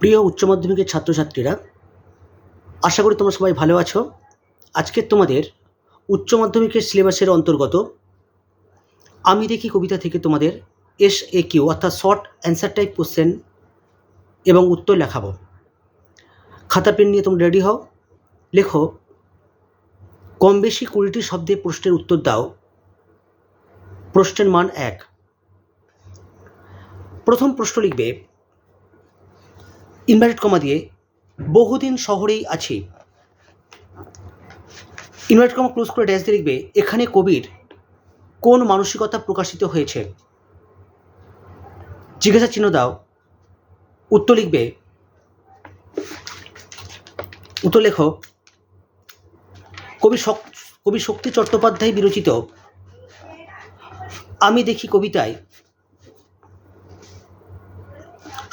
প্রিয় উচ্চ মাধ্যমিকের ছাত্রছাত্রীরা, আশা করি তোমরা সবাই ভালো আছো। আজকে তোমাদের উচ্চ মাধ্যমিকের সিলেবাসের অন্তর্গত আমি দেখি কবিতা থেকে তোমাদের এস এ কিউ অর্থাৎ শর্ট অ্যান্সার টাইপ কোশ্চেন এবং উত্তর লেখাবো। খাতা পেন নিয়ে তোমরা রেডি হও। লেখো, কম বেশি কুড়িটি শব্দে প্রশ্নের উত্তর দাও। প্রশ্নের মান এক। প্রথম প্রশ্ন লিখবে ইনভার্টেড কমা দিয়ে বহুদিন শহরেই আছি। ইনভার্টেড কমা ক্লোজ করে ড্যাশ দিয়ে লিখবে, এখানে কবির কোন মানসিকতা প্রকাশিত হয়েছে? জিজ্ঞাসা চিহ্ন দাও। উত্তর লিখবে, উত্তর লেখো, কবি কবি শক্তি চট্টোপাধ্যায় বিরচিত। আমি দেখি কবিতায়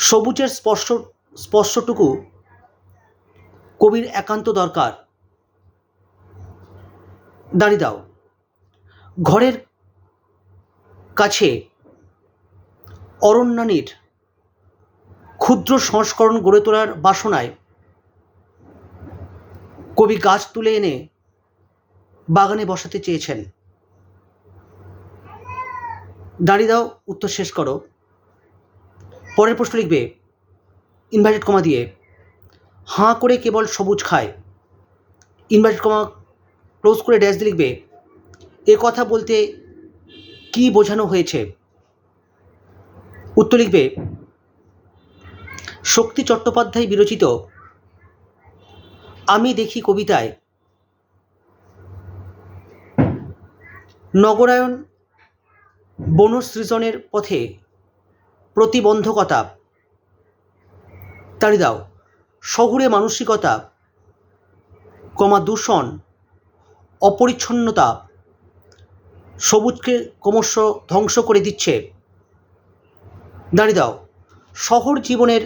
সবুজের স্পর্শ স্পর্শটুকু কবির একান্ত দরকার। দাঁড়িয়ে দাও। ঘরের কাছে অরণ্যানীর ক্ষুদ্র সংস্করণ গড়ে তোলার বাসনায় কবি গাছ তুলে এনে বাগানে বসাতে চেয়েছেন। দাঁড়িয়ে দাও, উত্তর শেষ করো। পরের প্রশ্ন লিখবে ইনভার্টেড কমা দিয়ে হাঁ করে কেবল সবুজ খায়। ইনভার্টেড কমা ক্লোজ করে ড্যাশ দিয়ে লিখবে, এ কথা বলতে কি বোঝানো হয়েছে? উত্তর লিখবে, শক্তি চট্টোপাধ্যায় বিরচিত। আমি দেখি কবিতায় নগরায়ণ বনসৃজনের পথে প্রতিবন্ধকতা। তাড়ি দাও। শহুরে মানসিকতা, কমা দূষণ, অপরিচ্ছন্নতা সবুজকে ক্রমশ ধ্বংস করে দিচ্ছে। দাঁড়িয়ে দাও। শহর জীবনের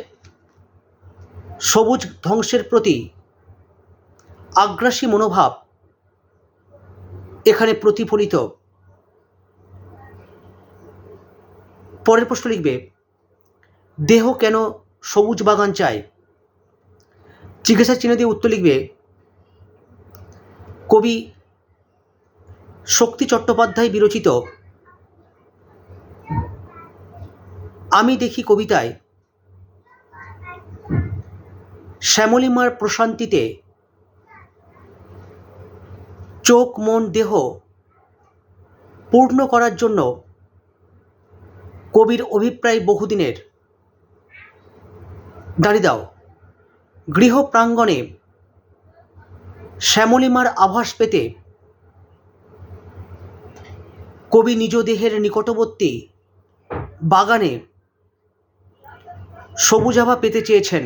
সবুজ ধ্বংসের প্রতি আগ্রাসী মনোভাব এখানে প্রতিফলিত। পরের প্রশ্ন লিখবে, দেহ কেন সবুজ বাগান চায় জিজ্ঞাসা চিহ্ন দিয়ে উত্তর লিখবে, কবি শক্তি চট্টোপাধ্যায় বিরচিত, আমি দেখি কবিতায় শ্যামলিমার প্রশান্তিতে চোখ, মন, দেহ পূর্ণ করার জন্য কবির অভিপ্রায় বহুদিনের। দাঁড়িয়ে দাও। গৃহ প্রাঙ্গণে শ্যামলিমার আভাস পেতে কবি নিজ দেহের নিকটবর্তী বাগানে সবুজ আভা পেতে চেয়েছেন।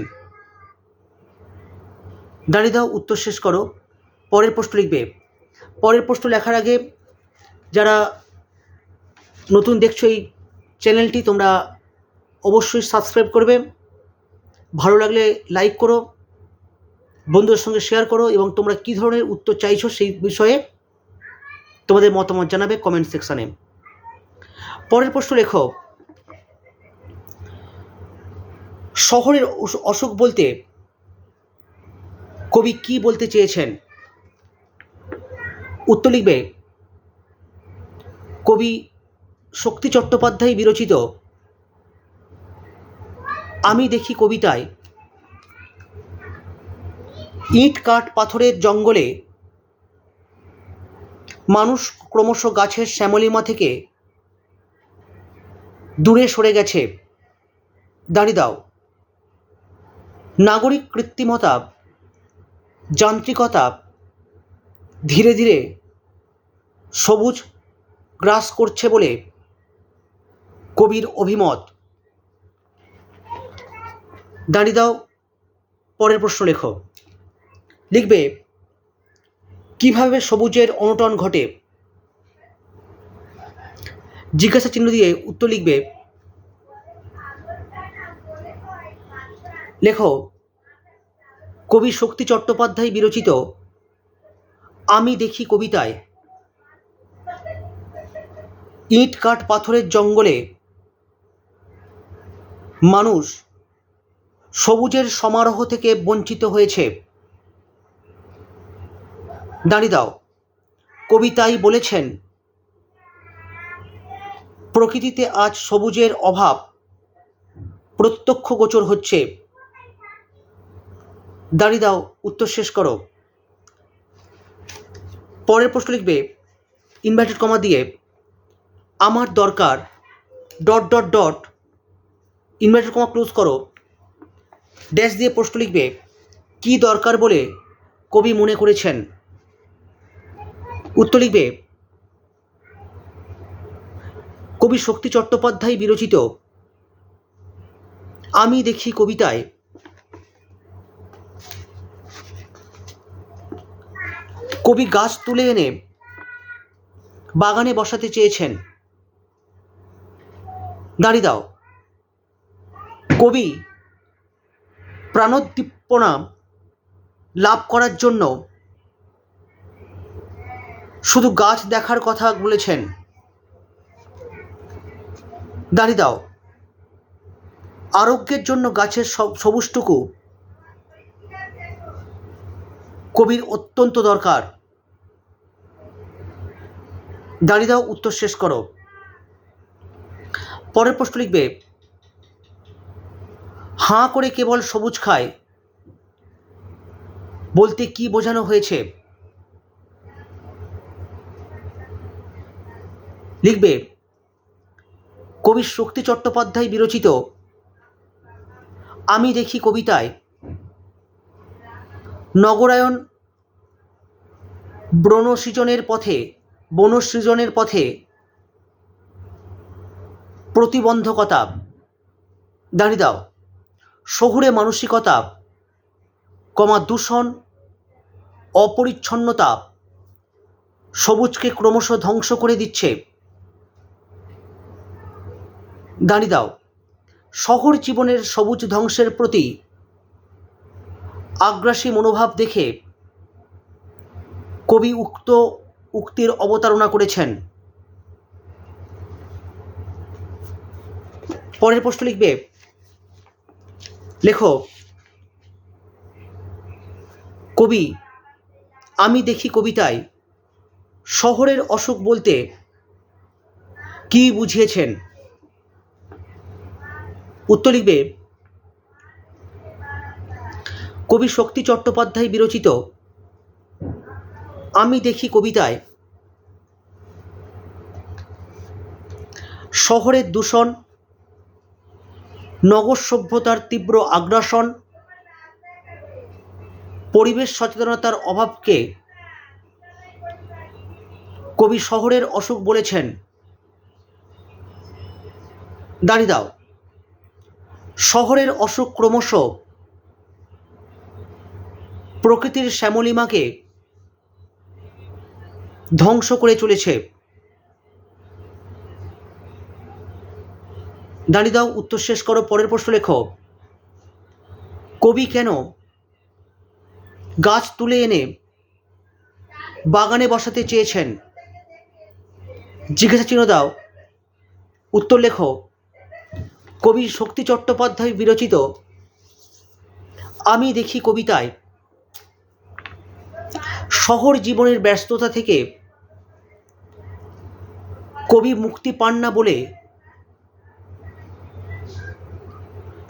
দাঁড়িয়ে দাও, উত্তর শেষ করো। পরের প্রশ্ন লিখবে। পরের প্রশ্ন লেখার আগে যারা নতুন দেখছ এই চ্যানেলটি, তোমরা অবশ্যই সাবস্ক্রাইব করবে। ভালো লাগলে লাইক করো, বন্ধুদের সঙ্গে শেয়ার করো এবং তোমরা কী ধরনের উত্তর চাইছো সেই বিষয়ে তোমাদের মতামত জানাবে কমেন্ট সেকশানে পরের প্রশ্ন লেখো, শহরের অসুখ বলতে কবি কি বলতে চেয়েছেন? উত্তর লিখবে, কবি শক্তি চট্টোপাধ্যায় বিরচিত আমি দেখি কবিতায়, ইট কাঠ পাথরের জঙ্গলে মানুষ ক্রমশ গাছের শ্যামলিমা থেকে দূরে সরে গেছে। দাঁড়িয়ে দাও। নাগরিক কৃত্রিমতা, যান্ত্রিকতা ধীরে ধীরে সবুজ গ্রাস করছে বলে কবির অভিমত। দাঁড়িয়ে দাও, পরের প্রশ্ন লেখো। লিখবে, কীভাবে সবুজের অনটন ঘটে? জিজ্ঞাসা চিহ্ন দিয়ে উত্তর লিখবে, লেখো, কবি শক্তি চট্টোপাধ্যায় বিরচিত, আমি দেখি কবিতায়, ইট কাঠ পাথরের জঙ্গলে, মানুষ সবুজের সমারোহ থেকে বঞ্চিত হয়েছে। দাঁড়িয়ে দাও কবিতাই বলেছেন, প্রকৃতিতে আজ সবুজের অভাব, প্রত্যক্ষ গোচর হচ্ছে। দাঁড়িয়ে দাও উত্তর শেষ করো। পরের প্রশ্ন লিখবে, ইনভার্টেড কমা দিয়ে, আমার দরকার, dot dot dot, inverted comma close করো। ড্যাশ দিয়ে প্রশ্ন লিখবে, কি দরকার বলে কবি মনে করেছেন? উত্তর লিখবে, কবি শক্তি চট্টোপাধ্যায় বিরচিত, আমি দেখি কবিতায় কবি গাছ তুলে এনে বাগানে বসাতে চেয়েছেন। দাঁড়িয়ে দাও, কবি প্রাণোদ্দীপনা লাভ করার জন্য শুধু গাছ দেখার কথা বলেছেন। দাঁড়িয়ে দাও। আরোগ্যের জন্য গাছের সব সবুজটুকু কবির অত্যন্ত দরকার। দাঁড়িয়ে দাও, উত্তর শেষ করো। পরের প্রশ্ন লিখবে হাঁ করে কেবল সবুজ খায়। বলতে কি বোঝানো হয়েছে? লিখবে, কবি শক্তি চট্টোপাধ্যায় বিরচিত, আমি দেখি কবিতায় নগরায়ন ব্রণসৃজনের পথে, বনসৃজনের পথে, প্রতিবন্ধকতা, দাঁড়িয়ে দাও। শহুরে মানসিকতা, কমা দূষণ, অপরিচ্ছন্নতা সবুজকে ক্রমশ ধ্বংস করে দিচ্ছে। দাঁড়িয়ে দাও, শহর জীবনের সবুজ ধ্বংসের প্রতি আগ্রাসী মনোভাব দেখে কবি উক্ত উক্তির অবতারণা করেছেন। পরের প্রশ্ন লিখবে লেখো। কবি, আমি দেখি কবিতায় শহরের অসুখ বলতে কি বুঝিয়েছেন? উত্তর লিখবে, কবি শক্তি চট্টোপাধ্যায় বিরচিত আমি দেখি কবিতায় শহরের দূষণ নগর সভ্যতার তীব্র আগ্রাসন, পরিবেশ সচেতনতার অভাবকে কবি শহরের অসুখ বলেছেন। দাঁড়িয়ে দাও। শহরের অসুখ ক্রমশ প্রকৃতির শ্যামলিমাকে ধ্বংস করে চলেছে। দাঁড়িয়ে দাও, উত্তর শেষ করো, পরের প্রশ্ন লেখো। কবি কেন গাছ তুলে এনে বাগানে বসাতে চেয়েছেন? জিজ্ঞাসা চিহ্ন দাও। উত্তর লেখো। কবি শক্তি চট্টোপাধ্যায় বিরচিত আমি দেখি কবিতায় শহর জীবনের ব্যস্ততা থেকে কবি মুক্তি পান না বলে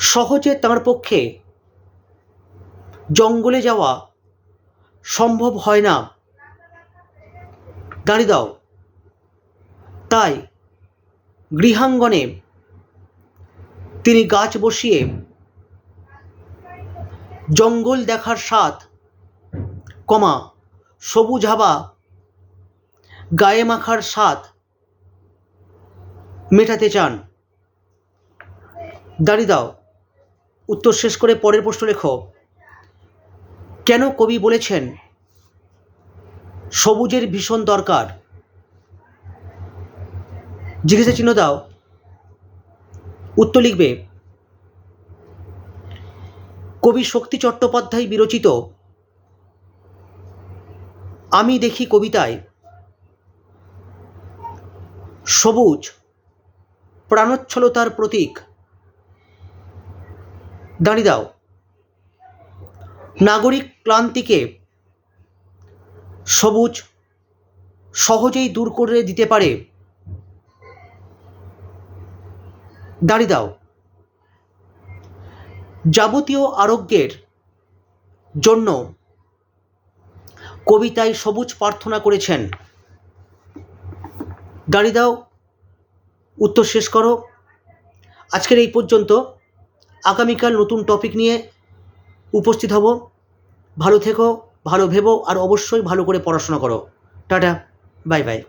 সহজে তাঁর পক্ষে জঙ্গলে যাওয়া সম্ভব হয় না। দাঁড়িয়ে দাও। তাই গৃহাঙ্গনে তিনি গাছ বসিয়ে জঙ্গল দেখার স্বাদ, কমা, সবুজ হাবা গায়ে মাখার স্বাদ মেটাতে চান। দাঁড়িয়ে দাও। উত্তর শেষ করে পরের প্রশ্ন লেখো। কেন কবি বলেছেন, সবুজের ভীষণ দরকার জিজ্ঞাসা চিহ্ন দাও। উত্তর লিখবে, কবি শক্তি চট্টোপাধ্যায় বিরচিত। আমি দেখি কবিতায় সবুজ প্রাণোচ্ছলতার প্রতীক। দাঁড়িয়ে দাও। নাগরিক ক্লান্তিকে সবুজ সহজেই দূর করে দিতে পারে। দাঁড়িয়ে দাও। যাবতীয় আরোগ্যের জন্য কবিতায় সবুজ প্রার্থনা করেছেন। দাঁড়িয়ে দাও। উত্তর শেষ করো। আজকের এই পর্যন্ত আগামীকাল নতুন টপিক নিয়ে উপস্থিত হব। ভালো থেকো, ভালো ভেবো, আর অবশ্যই ভালো করে পড়াশোনা করো। Tata bye bye